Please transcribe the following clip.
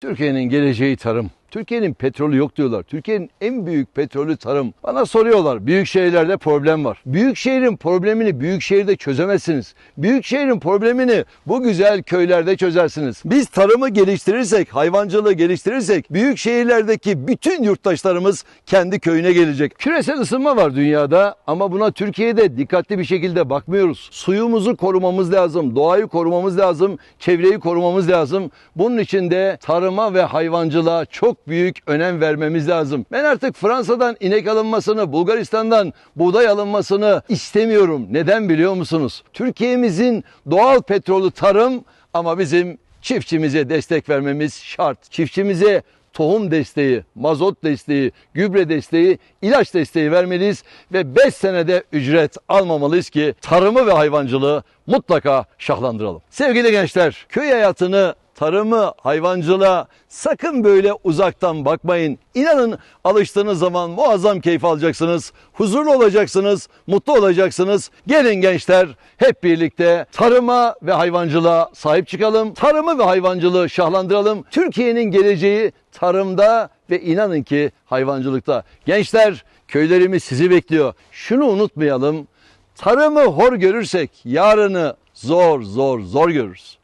Türkiye'nin geleceği tarım. Türkiye'nin petrolü yok diyorlar. Türkiye'nin en büyük petrolü tarım. Bana soruyorlar. Büyük şehirlerde problem var. Büyük şehrin problemini büyük şehirde çözemezsiniz. Büyük şehrin problemini bu güzel köylerde çözersiniz. Biz tarımı geliştirirsek, hayvancılığı geliştirirsek büyük şehirlerdeki bütün yurttaşlarımız kendi köyüne gelecek. Küresel ısınma var dünyada ama buna Türkiye'de dikkatli bir şekilde bakmıyoruz. Suyumuzu korumamız lazım, doğayı korumamız lazım, çevreyi korumamız lazım. Bunun için de tarıma ve hayvancılığa çok büyük önem vermemiz lazım. Ben artık Fransa'dan inek alınmasını, Bulgaristan'dan buğday alınmasını istemiyorum. Neden biliyor musunuz? Türkiye'mizin doğal petrolü tarım ama bizim çiftçimize destek vermemiz şart. Çiftçimize tohum desteği, mazot desteği, gübre desteği, ilaç desteği vermeliyiz ve 5 senede ücret almamalıyız ki tarımı ve hayvancılığı mutlaka şahlandıralım. Sevgili gençler, köy hayatını tarımı, hayvancılığa sakın böyle uzaktan bakmayın. İnanın alıştığınız zaman muazzam keyif alacaksınız. Huzurlu olacaksınız, mutlu olacaksınız. Gelin gençler hep birlikte tarıma ve hayvancılığa sahip çıkalım. Tarımı ve hayvancılığı şahlandıralım. Türkiye'nin geleceği tarımda ve inanın ki hayvancılıkta. Gençler köylerimiz sizi bekliyor. Şunu unutmayalım. Tarımı hor görürsek yarını zor zor zor görürüz.